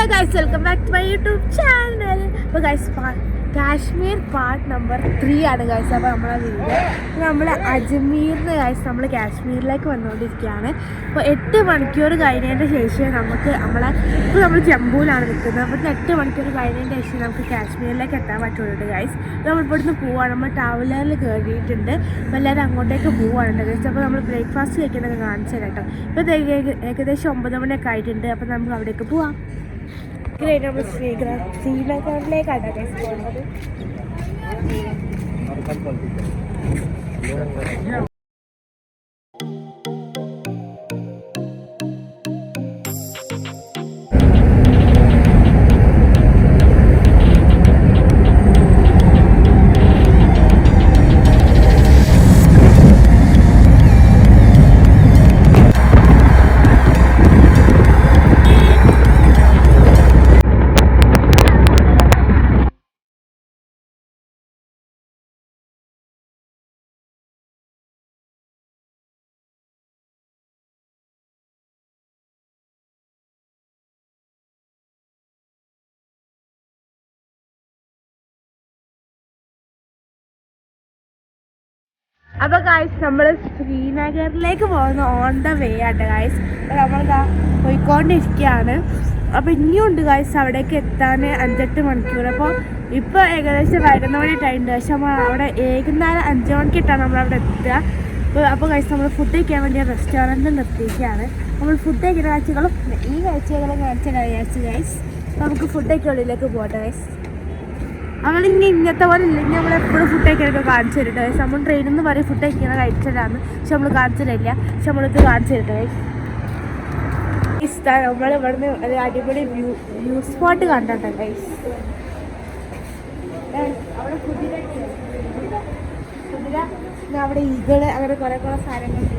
Hello guys welcome back to my YouTube channel അപ്പോൾ guys Kashmir part number three ആണ് guys അപ്പോൾ നമ്മളെ വീട് നമ്മൾ അജ്മീറിന് ഗൈസ് നമ്മൾ കാശ്മീരിലേക്ക് വന്നുകൊണ്ടിരിക്കുകയാണ്. അപ്പോൾ എട്ട് മണിക്കൂർ കഴിഞ്ഞതിന്റെ ശേഷം നമുക്ക് നമ്മളെ ഇപ്പോൾ നമ്മൾ ജമ്മുവിലാണ് നിൽക്കുന്നത്. അപ്പോൾ എട്ട് മണിക്കൂർ കഴിഞ്ഞതിന്റെ ശേഷം നമുക്ക് കാശ്മീരിലേക്ക് എത്താൻ പറ്റുള്ളൂ ഗൈസ് നമ്മൾ ഇവിടുന്ന് പോവാണ്. നമ്മൾ ട്രാവലറിൽ കയറിയിട്ടുണ്ട് അപ്പോൾ എല്ലാവരും അങ്ങോട്ടേക്ക് പോവാണ് ഗൈസ് അപ്പോൾ നമ്മൾ ബ്രേക്ക്ഫാസ്റ്റ് കഴിക്കുന്നത് കാണിച്ചു തരാം കേട്ടോ ഇപ്പോൾ ഏകദേശം ഒമ്പത് മണിയൊക്കെ ആയിട്ടുണ്ട്. അപ്പോൾ നമുക്ക് അവിടേക്ക് പോവാം. ഇങ്ങനെ നമ്മൾ ശ്രീഗ്ര ശ്രീനഗറിലേക്കാണ് ഗൈസ് പോകുന്നത് അപ്പൊ ഗായ്സ് നമ്മൾ ശ്രീനഗറിലേക്ക് പോകുന്ന ഓൺ ദ വേ ആട്ടെ ഗായ്സ് നമ്മൾ പോയിക്കൊണ്ടിരിക്കുകയാണ് അപ്പൊ ഇനിയുണ്ട് ഗായ്സ് അവിടേക്ക് എത്താൻ അഞ്ചെട്ട് മണിക്കൂർ. അപ്പോൾ ഇപ്പോൾ ഏകദേശം വരുന്ന മണി ടൈം ഉണ്ട്. പക്ഷെ നമ്മൾ അവിടെ വൈകുന്നേരം അഞ്ച് മണിക്കിട്ടാണ് നമ്മൾ അവിടെ എത്തുക. അപ്പോൾ അപ്പോൾ ഗൈസ് നമ്മൾ ഫുഡ് കഴിക്കാൻ വേണ്ടി റെസ്റ്റോറന്റിൽ നിർത്തിയിരിക്കുകയാണ്. നമ്മൾ ഫുഡ് കഴിക്കുന്ന കാഴ്ചകളും ഈ കാഴ്ചകളും കാണിച്ച കഴിയാഴ്ച ഗൈസ് നമുക്ക് ഫുഡ് ഉള്ളിലേക്ക് പോകട്ടെ ഗൈസ് നമ്മളിങ്ങനെ ഇങ്ങനത്തെ പോലെ ഇല്ലെങ്കിൽ നമ്മൾ എപ്പോഴും ഫുഡ് കഴിക്കാനൊക്കെ കാണിച്ചു തരട്ടെ. പക്ഷെ നമ്മൾ ട്രെയിനിൽ നിന്ന് പറയും ഫുഡ് കഴിക്കാൻ കഴിച്ചതാണ്. പക്ഷെ നമ്മൾ കാണിച്ചു തരില്ല. പക്ഷെ നമ്മളിത് കാണിച്ചു തരട്ടെ. നമ്മൾ ഇവിടുന്ന് ഒരു അടിപൊളി വ്യൂ വ്യൂ സ്പോട്ട് കണ്ടിട്ടുണ്ട് ഗൈസ് അവിടെ കുതിര കുതിര അവിടെ അങ്ങനെ കുറെ കുറെ സാധനങ്ങളുണ്ട്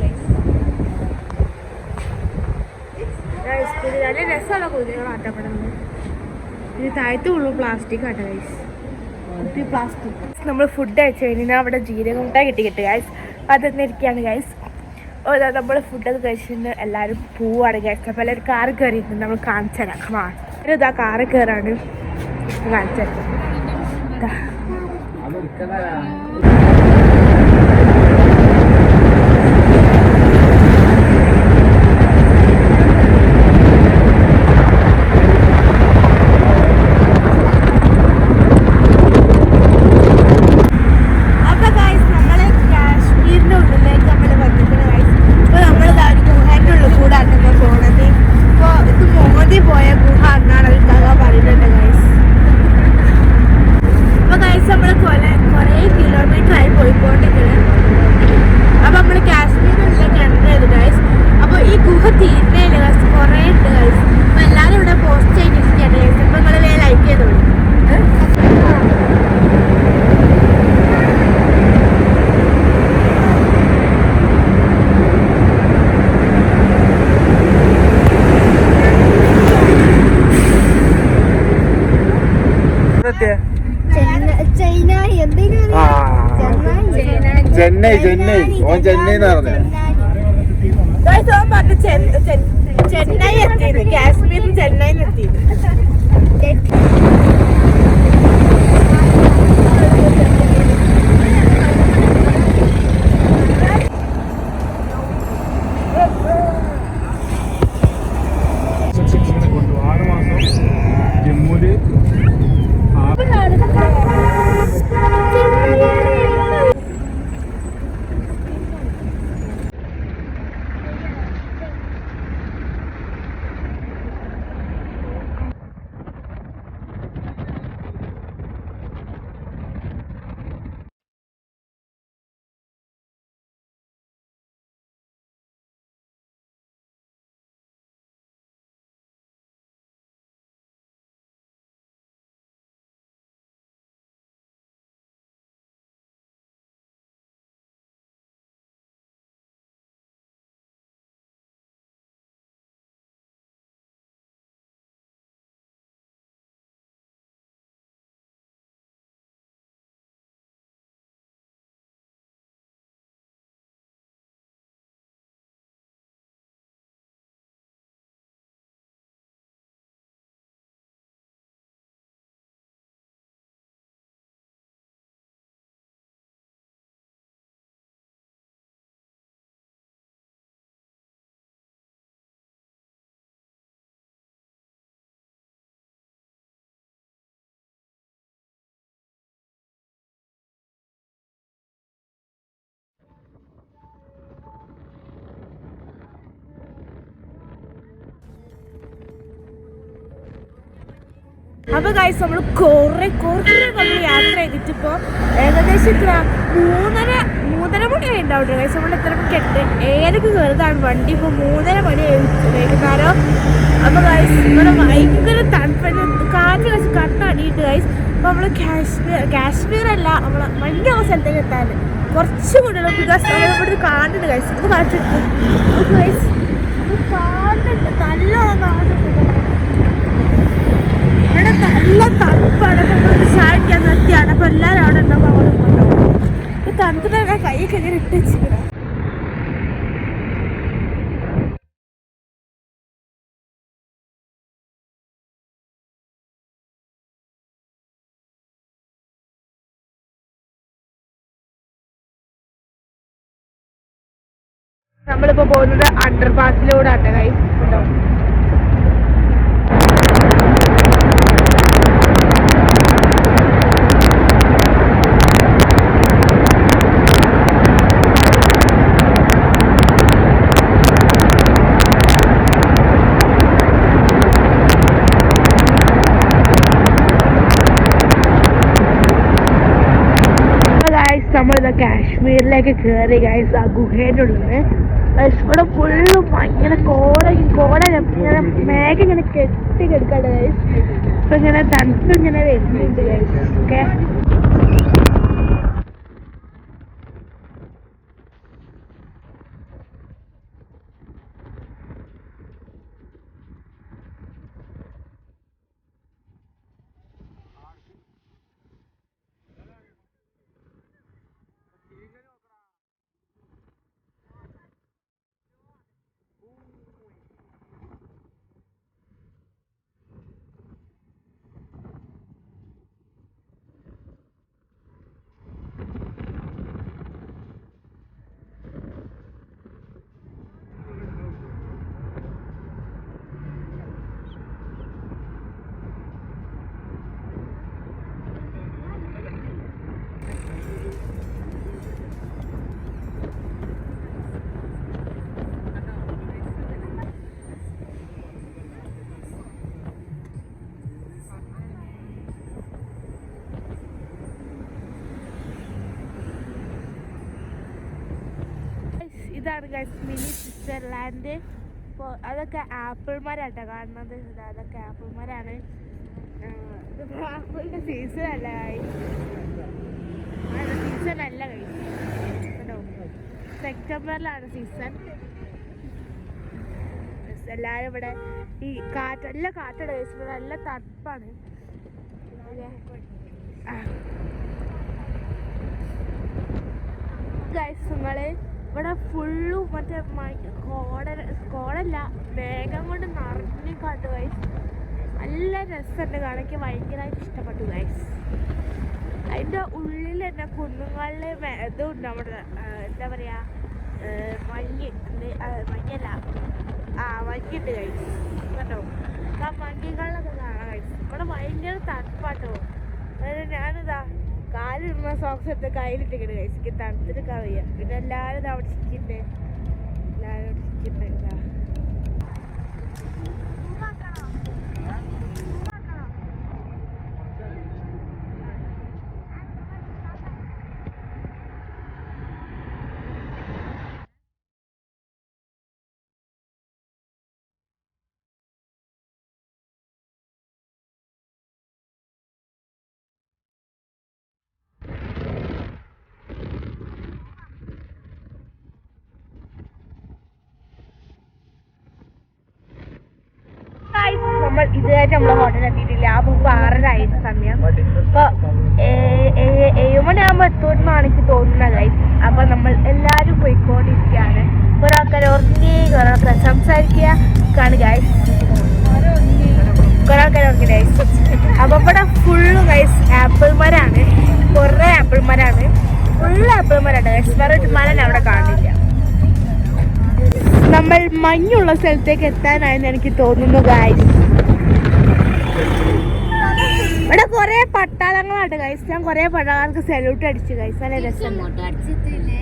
ഗൈസ് കുതിര നല്ല രസമുള്ള കുതിരകൾ ആട്ടപ്പെടുന്നത് ഇത് താഴത്തുള്ളൂ പ്ലാസ്റ്റിക് ആട്ടോ ഗൈസ് കുപ്പി പ്ലാസ്റ്റിക് നമ്മൾ ഫുഡ് കഴിച്ചു കഴിഞ്ഞാൽ അവിടെ ജീരകം മുട്ട കിട്ടി കിട്ടി അത് തന്നിരിക്കുകയാണ് ഗൈസ് നമ്മൾ ഫുഡൊക്കെ കഴിച്ചിട്ട് എല്ലാവരും പോവാണ് ഗൈസ് അപ്പോൾ എല്ലാവരും കാറ് കയറിയിട്ടുണ്ട് നമ്മൾ കാണിച്ചു തരാം. കമാ ഒരു ഇതാ കാറ് കയറാണ് കാണിച്ചു തരാം ഇതാ. അപ്പൊ ഗൈസ് നമ്മൾ കാശ്മീരിന്റെ ഉള്ളിലേക്ക് നമ്മൾ വന്നിട്ടുണ്ട് ഗൈസ് അപ്പൊ നമ്മൾ ഗുഹന്റെ ഉള്ളിൽ കൂടാണ് ഇപ്പൊ പോണത് ഇപ്പൊ ഇത് മോദി പോയ ഗുഹ എന്നാണ് ഒരു കഥ പറയുന്നുണ്ട് ഗൈസ് അപ്പൊ ഗൈസ് നമ്മൾ കൊറേ കൊറേ കിലോമീറ്റർ ആയി പോയിക്കൊണ്ടിരിക്കുന്നത് അപ്പൊ നമ്മൾ കാശ്മീരിലേക്ക് എന്റർ ചെയ്തു ഗൈസ് അപ്പൊ ഈ ഗുഹ തീരുന്നില്ല ഗൈസ് കൊറേ ഉണ്ട് ഗൈസ് അപ്പൊ എല്ലാരും ഇവിടെ പോസ്റ്റ് ചെയ്തിരിക്കുകയാണ് ഗൈസ് അപ്പൊ നിങ്ങൾ വേഗം ലൈക്ക് ചെയ്തോളൂ ഏഹ്? ചൈന എന്തെങ്കിലും ആ. ചെന്നൈ ചെന്നൈ. ഓൻ ചെന്നൈ എന്ന് പറഞ്ഞു ചെന്ന- എത്തിയത് കാശ്മീർ ചെന്നൈയിൽ എത്തിയത് അപ്പൊ ഗൈസ് നമ്മൾ കുറെ കുറെ നമ്മൾ യാത്ര ചെയ്തിട്ടിപ്പോ ഏകദേശം ഇത്ര മൂന്നര മൂന്നര മണി ഉണ്ടാവും ഗൈസ് നമ്മൾ എത്ര മണിക്ക് എട്ട് ഏതൊക്കെ കയറുന്നതാണ് വണ്ടി? ഇപ്പൊ മൂന്നര മണി വൈകുന്നേരം. അപ്പൊ ഗൈസ് ഇവിടെ ഭയങ്കര തണുപ്പ് കാറ്റ് വെച്ച് കണ്ണടിയിട്ട് ഗൈസ് അപ്പൊ നമ്മൾ കാശ്മീർ കാശ്മീർ അല്ല നമ്മൾ വലിയ സ്ഥലത്തേക്ക് എത്താൻ കുറച്ച് കൂടെ ബിക്കോസ് നമ്മളിവിടെ കാണുന്നുണ്ട് ഗൈസ് ഇത് കാണിച്ചിട്ട് ഗൈസ് കാണുന്നുണ്ട് നല്ലോണം കാണുന്നുണ്ട് ഇവിടെ നല്ല തണുപ്പാണ്. നമ്മൾ നിർത്തിയാണ് അപ്പൊ എല്ലാവരും അവിടെ ഉണ്ടാവും അവിടെ ഉണ്ടാവും തണുത്തിട്ട് കൈയൊക്കെ ഇങ്ങനെ ഇട്ട് നമ്മളിപ്പോ പോകുന്നത് അണ്ടർ പാസിലൂടെ അട്ടകായി ഗൈസ് ഉണ്ടോ ഗൈസ് നമ്മളിത് കാശ്മീരിലേക്ക് കയറി ഗൈസ് ആ ഗുഹേന്റെ ഗൈസ് ഇവിടെ ഫുള്ളും ഭയങ്കര കോട കോട ഇങ്ങനെ മേഘ ഇങ്ങനെ കെട്ടി കിടക്കാണ് ഗൈസ് ഇപ്പൊ ഇങ്ങനെ തണുപ്പ് ഇങ്ങനെ വരുന്നുണ്ട് ഗൈസ് ഓക്കെ ഇതാണ് ഗൈസ് മിനി സ്വിറ്റ്സർലാൻഡ് ഇപ്പോൾ അതൊക്കെ ആപ്പിൾമാരാട്ടോ കാണുന്നത്. അതൊക്കെ ആപ്പിൾമാരാണ് ആപ്പിളിന്റെ സീസൺ അല്ല സീസൺ അല്ല കേട്ടോ സെപ്റ്റംബറിലാണ് സീസൺ എല്ലാവരും ഇവിടെ ഈ കാറ്റ് നല്ല കഴിച്ചു ഇവിടെ നല്ല തണുപ്പാണ്. ഗൈസ് നിങ്ങൾ ഇവിടെ ഫുള്ളും മറ്റേ കോട കോടല്ല വേഗം കൊണ്ട് നിറഞ്ഞു കാട്ടു ഗൈസ് നല്ല രസമുണ്ട് കാണാൻ. ഭയങ്കരമായിട്ട് ഇഷ്ടപ്പെട്ടു ഗൈസ് അതിന്റെ ഉള്ളിൽ തന്നെ കുന്നുകളിൽ ഇതുണ്ട് നമ്മുടെ എന്താ പറയാ? ഏ, മഞ്ഞ്. മഞ്ഞല്ല. ആ മഞ്ഞുണ്ട് ഗൈസ് കേട്ടോ ആ മഞ്ഞുകളിലൊക്കെ കാണാം ഗൈസ് ഇവിടെ ഭയങ്കര തണുപ്പാട്ടോ. അതായത് ഞാനിതാ ഇടുന്ന സോക്സ് എടുത്ത് കയ്യിലിട്ടിട്ട് എനിക്ക് തണുത്തിട്ട് കറിയ പിന്നെ എല്ലാവരും അവിടെ ചിക്കിണ്ട് എല്ലാവരും അവിടെ ചിക്കുന്നുണ്ട് ഇതാ Guys, നമ്മൾ ഇതുവരെ നമ്മൾ ഹോട്ടലിൽ എത്തിയിട്ടില്ല. ആ മുമ്പ് ആറരായി സമയം. അപ്പൊ ഏഴ് മണിയാകുമ്പോ എത്തുമെന്നാണ് എനിക്ക് തോന്നുന്നത് അപ്പൊ നമ്മൾ എല്ലാരും പോയിക്കൊണ്ടിരിക്കുകയാണ്. ഒരാൾക്കാർ ആൾക്കാർ ഉറങ്ങി കുറെ ആൾക്കാർ സംസാരിക്കുക കാണുക കുറെ ഉറങ്ങി ഗൈസ് അപ്പൊ ഇവിടെ ഫുള്ള് ഗൈസ് ആപ്പിൾ മരാണ് കുറെ ആപ്പിൾ മരാണ് ഫുള്ള് ആപ്പിൾ മരാണ് ഗൈസ് വേറെ ഒരു മരം അവിടെ കാണില്ല. നമ്മൾ മഞ്ഞുള്ള സ്ഥലത്തേക്ക് എത്താനായെന്ന് എനിക്ക് തോന്നുന്നു ഗായ്സ് ഇവിടെ കുറെ പട്ടാളങ്ങളാണ് ഗൈസ് ഞാൻ കുറെ പട്ടാളങ്ങൾക്ക് സല്യൂട്ട് അടിച്ചു ഗൈസ് നല്ല രസം അടിച്ചിട്ടില്ലേ?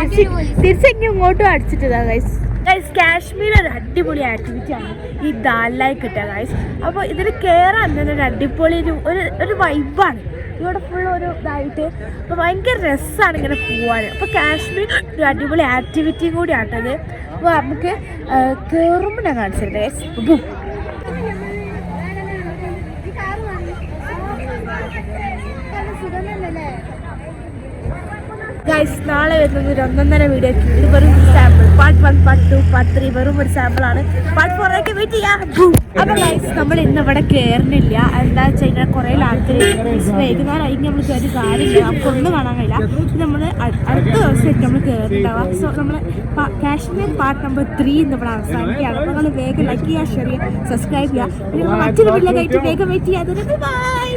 തിരിച്ച് തിരിച്ചിങ്ങ് ഇങ്ങോട്ടും അടിച്ചിട്ടതാ ഗൈസ് ഗൈസ് കാശ്മീർ ഒരു അടിപൊളി ആക്ടിവിറ്റി ആണ്. ഈ ദാലായി കിട്ടുക ഗൈസ് അപ്പോൾ ഇതിൽ കയറാൻ തന്നെ ഒരു അടിപൊളി ഒരു ഒരു ഒരു വൈബാണ് ഇവിടെ ഫുൾ ഒരു ഇതായിട്ട്. അപ്പോൾ ഭയങ്കര രസമാണ് ഇങ്ങനെ പോവാൻ. അപ്പോൾ കാശ്മീർ ഒരു അടിപൊളി ആക്ടിവിറ്റിയും കൂടി ആട്ടത് അപ്പോൾ നമുക്ക് കയറുമ്പോൾ ഞാൻ കാണിച്ചിട്ടുണ്ട് ഗൈസ് ബും ഗൈസ് നാളെ വരുന്നത് ഒരു ഒന്നൊന്നര വീഡിയോ ഇത് വെറും sample part one part two part three വെറും ഒരു സാമ്പിൾ ആണ്. പാർട്ട് ഫോറൊക്കെ വെയിറ്റ് ചെയ്യാം. അപ്പൊ ഗൈസ് നമ്മൾ ഇന്ന് ഇവിടെ കയറുന്നില്ല എന്താ വെച്ച് കഴിഞ്ഞാൽ കുറെ ആൾക്കാർ വൈകുന്നേരം നമ്മൾ കയറി കാര്യമില്ല നമുക്കൊന്നും കാണാൻ കഴിയില്ല. നമ്മൾ അടുത്ത ദിവസമായിട്ട് നമ്മൾ കയറുന്നുണ്ടാവുക സോ നമ്മൾ കാശ്മീർ പാർട്ട് നമ്പർ ത്രീ ഇന്ന് ഇവിടെ അവസാനിക്കുകയാണ്. അപ്പോൾ നിങ്ങൾ വേഗം ലൈക്ക് ചെയ്യുക ഷെയർ ചെയ്യുക സബ്സ്ക്രൈബ് ചെയ്യുക. മറ്റൊരു വീട്ടിലെ കഴിഞ്ഞിട്ട് വേഗം വെയിറ്റ് ചെയ്യാതെ ബൈ